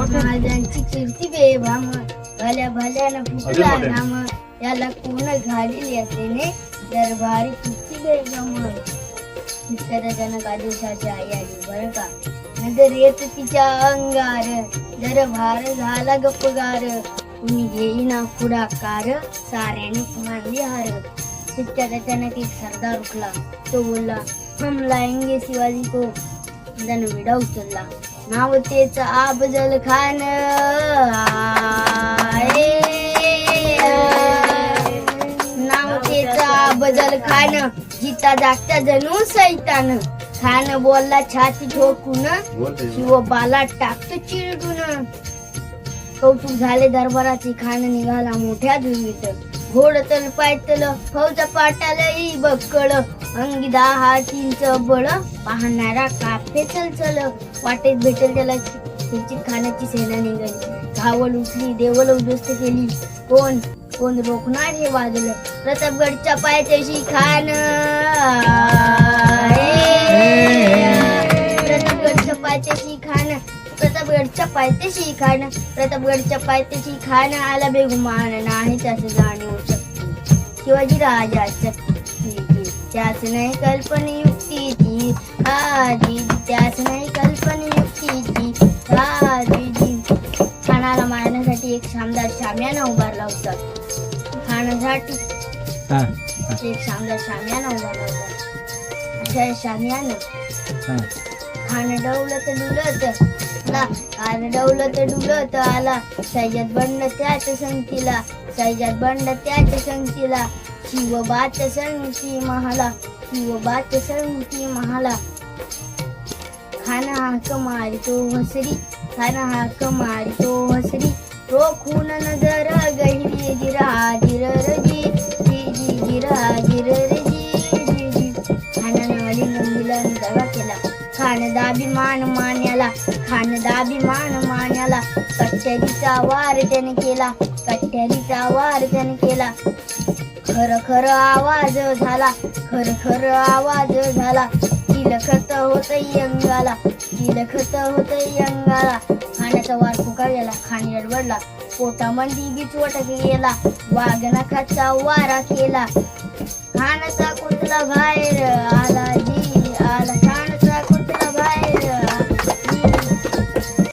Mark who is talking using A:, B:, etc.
A: महाराजांची कीर्ती बेभाम भल्या भल्यानं फुटला. नाम. याला कोण घालील यासेने दरबारी कीर्ती बेगम जनक आदेशाची आई आली बरं का? नजर येत तिच्या अंगार. जर भार झाला गप्पगार. कुणी घेईना पुढाकार. साऱ्यानेच मानली हार. तिच्या अचानक एक सरदार उठला. तो बोलला हम लाएंगे शिवाजी को जण विडा उचलला नाव तेच आबजल खान नाव तेच आबजल खान जिता जागता जणू सैतान. खान बोलला छाती ठोकून शिव बाला टाकतो चिरडून. कौतुक झाले दरबाराची खान निघाला मोठ्या दुर्वीत घोड तल पायतल फौजा पाटालही बक्कळ. अंगी दहा तीनच बळ पाहणारा काफे चल चल वाटेत भेटेल त्याला त्याची खाण्याची सेना निघाली. घावल उठली देवल उद्ध्वस्त केली. कोण? कोण रोखणार हे वाजलं प्रतापगडच्या पायथ्याशी खान. प्रतापगडच्या पायथ्याशी खान. प्रतापगडच्या पायथ्याशी खान प्रतापगडच्या पायथ्याशी खान आला बेगुमान. नाही त्याचं जाणीव शक्ती. शिवाजी राजाच्या त्याच नाही कल्पना युक्तीची. आजी त्याच नाही कल्पना युक्तीची. आजी खानाला मारण्यासाठी एक शामदार शाम्याना उभारला होता. खाण्यासाठी
B: हा
A: एक शामदार शाम्याना उभारला होता. अशा शाम्यानं
B: हा.
A: खान डवलत डुलत आला खान डवलत डुलत आला. सय्यद बंड त्याच संगतीला. सय्यद बंड त्याच संगतीला. शिव बात संगती महाला. शिव बात संगती महाला. खान हाक मारितो हसरी. खान हाक मारितो हसरी. रोखून नजर गई. खानदाभिमान मान्याला खानदाभिमान मान्याला कट्यारीचा वार त्याने केला कट्यारीचा वार त्याने केला. खर खर आवाज झाला खर खर आवाज झाला. तिलखत होत यंगाला तिलखत होत यंगाला खाण्याचा वार पुकारलेला खाणी अडवडला पोटामंदी बिचवट गेला वाघ नखाचा वारा केला. खाण्याचा कुठला बाहेर आला